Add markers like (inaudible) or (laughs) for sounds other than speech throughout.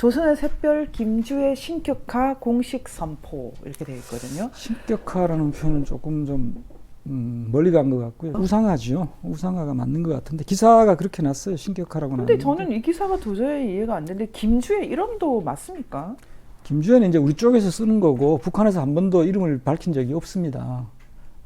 조선의 샛별 김주의 신격화 공식 선포 이렇게 되어 있거든요. 신격화라는 표현은 조금 좀 음, 멀리 간 것 같고요. 우상화죠. 우상화가 맞는 것 같은데 기사가 그렇게 났어요. 신격화라고 근데 나왔는데. 저는 이 기사가 도저히 이해가 안 되는데 김주의 이름도 맞습니까? 김주현은 이제 우리 쪽에서 쓰는 거고 북한에서 한 번도 이름을 밝힌 적이 없습니다.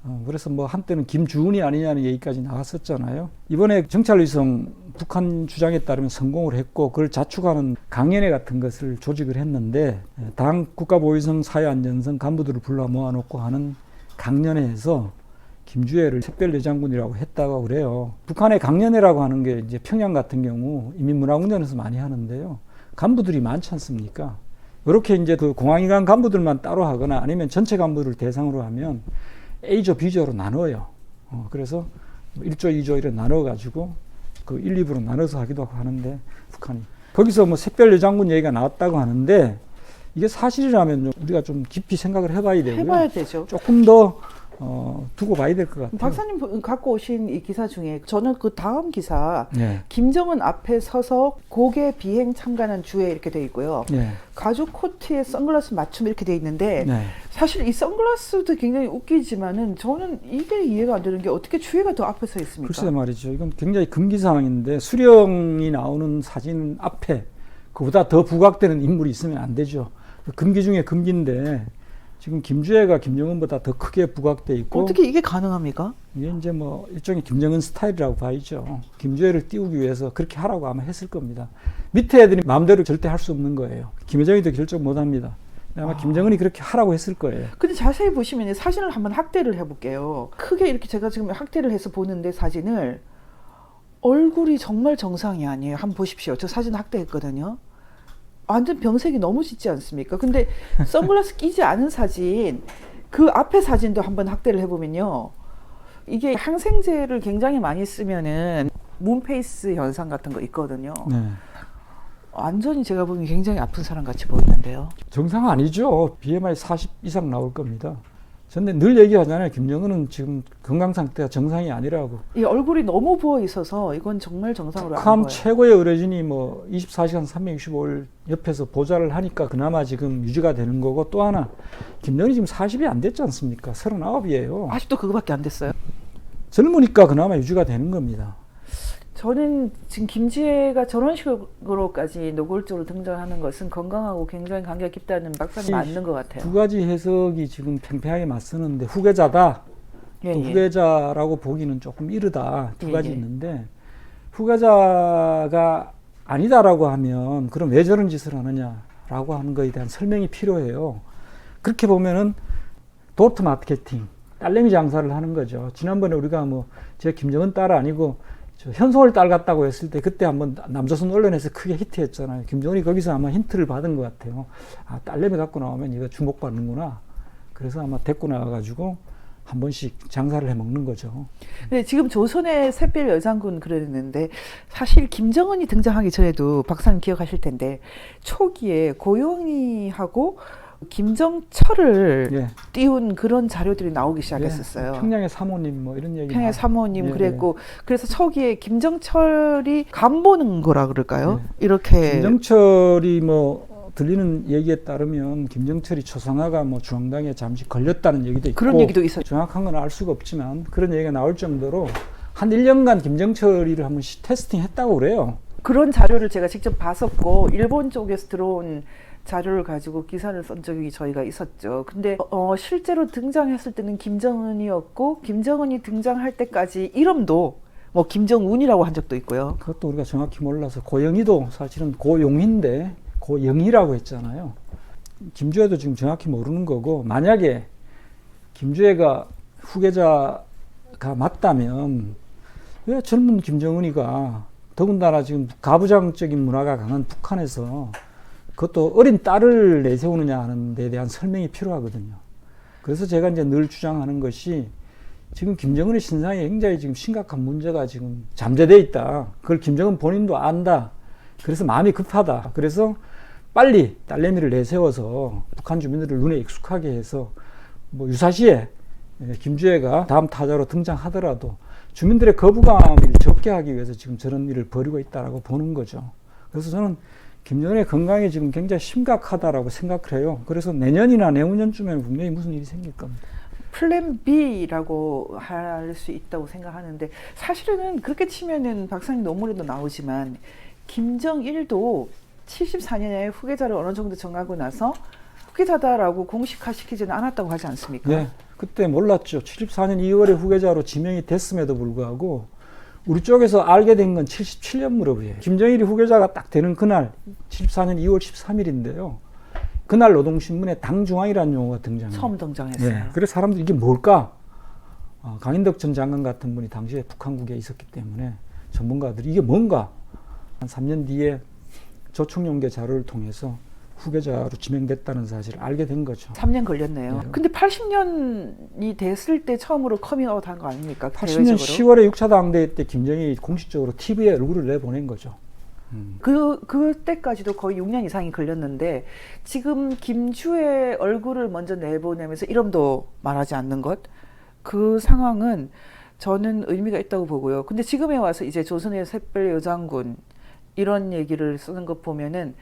어, 그래서 뭐 한때는 김주은이 아니냐는 얘기까지 나왔었잖아요. 이번에 정찰위성 북한 주장에 따르면 성공을 했고 그걸 자축하는 강연회 같은 것을 조직을 했는데 예, 당 국가보위성 사회안전성 간부들을 불러 모아놓고 하는 강연회에서 김주혜를 특별대장군이라고 했다고 그래요. 북한의 강연회라고 하는 게 이제 평양 같은 경우 인민문화공전에서 많이 하는데요. 간부들이 많지 않습니까? 이렇게 이제 그 공항이관 간부들만 따로 하거나 아니면 전체 간부를 대상으로 하면 A조, B조로 나눠요. 어, 그래서 1조, 2조 이렇게 나눠가지고 그 1, 2부로 나눠서 하기도 하고 하는데 북한이. 거기서 뭐 색별여장군 얘기가 나왔다고 하는데 이게 사실이라면 좀 우리가 좀 깊이 생각을 해봐야 되고요. 해봐야 되죠. 조금 더 어, 두고 봐야 될 것 같아요. 박사님 보- 갖고 오신 이 기사 중에 저는 그 다음 기사 네. 김정은 앞에 서서 고개 비행 참관한 주에 이렇게 돼 있고요. 네. 가죽 코트에 선글라스 맞춤 이렇게 돼 있는데 네. 사실 이 선글라스도 굉장히 웃기지만은 저는 이게 이해가 안 되는 게 어떻게 주혜가 더 앞에 서 있습니까? 글쎄 말이죠. 이건 굉장히 금기 사항인데 수령이 나오는 사진 앞에 그보다 더 부각되는 인물이 있으면 안 되죠. 금기 중에 금기인데 지금 김주혜가 김정은보다 더 크게 부각돼 있고 어떻게 이게 가능합니까? 이게 이제 뭐 일종의 김정은 스타일이라고 봐야죠. 김주혜를 띄우기 위해서 그렇게 하라고 아마 했을 겁니다. 밑에 애들이 마음대로 절대 할 수 없는 거예요. 김여정이도 결정 못 합니다. 아마 아. 김정은이 그렇게 하라고 했을 거예요. 근데 자세히 보시면 이 사진을 한번 확대를 해볼게요. 크게 이렇게 제가 지금 확대를 해서 보는데 사진을 얼굴이 정말 정상이 아니에요. 한번 보십시오. 저 사진 확대했거든요. 완전 병색이 너무 짙지 않습니까? 근데 선글라스 (laughs) 끼지 않은 사진, 그 앞에 사진도 한번 확대를 해보면요. 이게 항생제를 굉장히 많이 쓰면은 문페이스 현상 같은 거 있거든요. 네. 완전히 제가 보기엔 굉장히 아픈 사람 같이 보이는데요. 정상 아니죠. BMI 40 이상 나올 겁니다. 저는 늘 얘기하잖아요. 김정은은 지금 건강 상태가 정상이 아니라고. 이 얼굴이 너무 부어 있어서 이건 정말 정상으로 안 북한 보여요. 최고의 의료진이 뭐 24시간 365일 옆에서 보좌를 하니까 그나마 지금 유지가 되는 거고 또 하나 김정은이 지금 40이 안 됐지 않습니까? 39이에요. 아직도 그거밖에 안 됐어요. 젊으니까 그나마 유지가 되는 겁니다. 저는 지금 김지혜가 저런 식으로까지 노골적으로 등장하는 것은 건강하고 굉장히 관계가 깊다는 박사님 이- 맞는 것 같아요. 두 가지 해석이 지금 팽팽하게 맞서는데 후계자다. 예, 또 예. 후계자라고 보기는 조금 이르다. 두 예, 가지 예. 있는데 후계자가 아니다라고 하면 그럼 왜 저런 짓을 하느냐라고 하는 거에 대한 설명이 필요해요. 그렇게 보면은 도트 마케팅, 딸내미 장사를 하는 거죠. 지난번에 우리가 뭐 제 김정은 딸 아니고 저 현송월 딸 같다고 했을 때 그때 한번 남조선 언론에서 크게 히트했잖아요. 김정은이 거기서 아마 힌트를 받은 것 같아요. 아 딸내미 갖고 나오면 이거 주목받는구나. 그래서 아마 데리고 나와가지고 한 번씩 장사를 해 먹는 거죠. 근데 지금 조선의 샛별 여장군 그랬는데 사실 김정은이 등장하기 전에도 박사님 기억하실 텐데 초기에 고영희하고 김정철을 예. 띄운 그런 자료들이 나오기 시작했었어요. 평양의 사모님 뭐 이런 얘기. 평양 나- 사모님 예, 그랬고 그래서 초기에 김정철이 간 보는 거라 그럴까요? 네. 이렇게 김정철이 뭐 들리는 얘기에 따르면 김정철이 초상화가 뭐 중앙당에 잠시 걸렸다는 얘기도 있고 그런 얘기도 있었죠. 정확한 건 알 수가 없지만 그런 얘기가 나올 정도로 한 1년간 김정철이를 한번 시- 테스팅했다고 그래요. 그런 자료를 제가 직접 봤었고 일본 쪽에서 들어온 자료를 가지고 기사를 쓴 적이 저희가 있었죠. 근데 어, 실제로 등장했을 때는 김정은이었고 김정은이 등장할 때까지 이름도 뭐 김정운이라고 한 적도 있고요. 그것도 우리가 정확히 몰라서 고영희도 사실은 고용희인데 고영희라고 했잖아요. 김주혜도 지금 정확히 모르는 거고 만약에 김주혜가 후계자가 맞다면 왜 젊은 김정은이가 더군다나 지금 가부장적인 문화가 강한 북한에서 그것도 어린 딸을 내세우느냐 하는 데 대한 설명이 필요하거든요. 그래서 제가 이제 늘 주장하는 것이 지금 김정은의 신상에 굉장히 지금 심각한 문제가 지금 잠재되어 있다. 그걸 김정은 본인도 안다. 그래서 마음이 급하다. 그래서 빨리 딸내미를 내세워서 북한 주민들을 눈에 익숙하게 해서 뭐 유사시에 예, 김주혜가 다음 타자로 등장하더라도 주민들의 거부감을 적게 하기 위해서 지금 저런 일을 벌이고 있다라고 보는 거죠. 그래서 저는 김정은의 건강이 지금 굉장히 심각하다라고 생각을 해요. 그래서 내년이나 내후년쯤에는 분명히 무슨 일이 생길 겁니다. 플랜 B라고 할 수 있다고 생각하는데 사실은 그렇게 치면은 박사님 논문에도 나오지만 김정일도 74년에 후계자를 어느 정도 정하고 나서 후계자다라고 공식화시키지는 않았다고 하지 않습니까? 네, 그때 몰랐죠. 74년 2월에 후계자로 지명이 됐음에도 불구하고 우리 쪽에서 알게 된 건 77년 무렵이에요. 김정일이 후계자가 딱 되는 그날 74년 2월 13일인데요. 그날 노동신문에 당중앙이라는 용어가 등장해요. 처음 등장했어요. 네, 그래서 사람들이 이게 뭘까? 어, 강인덕 전 장관 같은 분이 당시에 북한국에 있었기 때문에 전문가들이 이게 뭔가 한 3년 뒤에 조총용계 자료를 통해서 후계자로 지명됐다는 사실을 알게 된 거죠. 3년 걸렸네요. 네. 근데 80년이 됐을 때 처음으로 커밍아웃 한 거 아닙니까? 80년 대외적으로? 10월에 6차 당대회 때 김정일이 공식적으로 TV에 얼굴을 내보낸 거죠. 음. 그 그때까지도 거의 6년 이상이 걸렸는데 지금 김주의 얼굴을 먼저 내보내면서 이름도 말하지 않는 것 그 상황은 저는 의미가 있다고 보고요. 근데 지금에 와서 이제 조선의 샛별 여장군 이런 얘기를 쓰는 것 보면은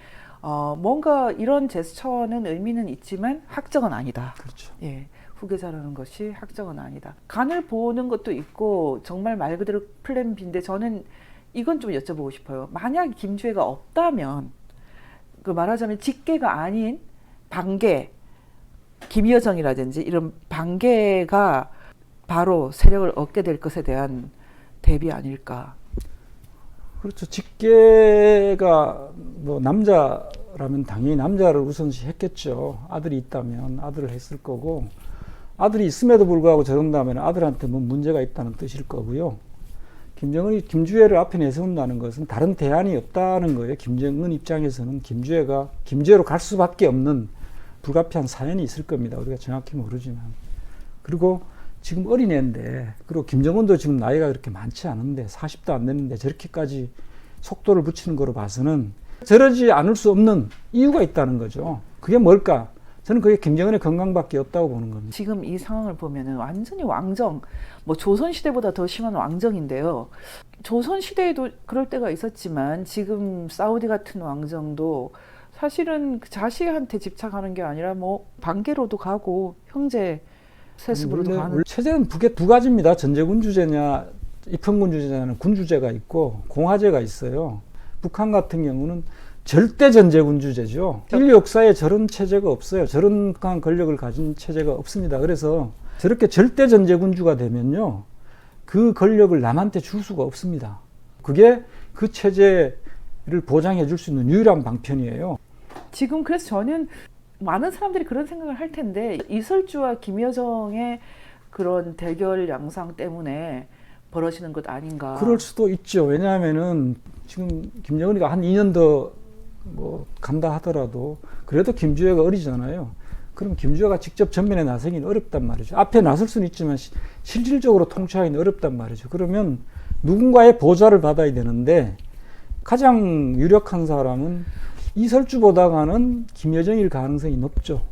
어 뭔가 이런 제스처는 의미는 있지만 확정은 아니다. 그렇죠. 예, 후계자라는 것이 확정은 아니다. 간을 보는 것도 있고 정말 말 그대로 플랜 B인데 저는 이건 좀 여쭤보고 싶어요. 만약 김주혜가 없다면 그 말하자면 직계가 아닌 반계 김여정이라든지 이런 반계가 바로 세력을 얻게 될 것에 대한 대비 아닐까. 그렇죠. 직계가 뭐 남자라면 당연히 남자를 우선시 했겠죠. 아들이 있다면 아들을 했을 거고 아들이 있음에도 불구하고 저런다면 아들한테 뭐 문제가 있다는 뜻일 거고요. 김정은이 김주애를 앞에 내세운다는 것은 다른 대안이 없다는 거예요. 김정은 입장에서는 김주애가 김주애로 갈 수밖에 없는 불가피한 사연이 있을 겁니다. 우리가 정확히 모르지만 그리고 지금 어린애인데 그리고 김정은도 지금 나이가 그렇게 많지 않은데 40도 안 됐는데 저렇게까지 속도를 붙이는 거로 봐서는 저러지 않을 수 없는 이유가 있다는 거죠. 그게 뭘까? 저는 그게 김정은의 건강밖에 없다고 보는 겁니다. 지금 이 상황을 보면은 완전히 왕정, 뭐 조선 시대보다 더 심한 왕정인데요. 조선 시대에도 그럴 때가 있었지만 지금 사우디 같은 왕정도 사실은 그 자식한테 집착하는 게 아니라 뭐 반계로도 가고 형제 세습으로도 원래 체제는 두, 개, 두 가지입니다. 전제군 주제냐, 입헌군 주제냐는 군 주제가 있고 공화제가 있어요. 북한 같은 경우는 절대 전제군 주제죠. 인류 역사에 저런 체제가 없어요. 저런 강한 권력을 가진 체제가 없습니다. 그래서 저렇게 절대 전제군주가 되면요, 그 권력을 남한테 줄 수가 없습니다. 그게 그 체제를 보장해 줄 수 있는 유일한 방편이에요. 지금 그래서 저는 많은 사람들이 그런 생각을 할 텐데 이설주와 김여정의 그런 대결 양상 때문에 벌어지는 것 아닌가. 그럴 수도 있죠. 왜냐하면은 지금 김정은이가 한 2년 더 뭐 간다 하더라도 그래도 김주애가 어리잖아요. 그럼 김주애가 직접 전면에 나서기는 어렵단 말이죠. 앞에 나설 수는 있지만 시- 실질적으로 통치하기는 어렵단 말이죠. 그러면 누군가의 보좌를 받아야 되는데 가장 유력한 사람은 이설주보다가는 김여정일 가능성이 높죠.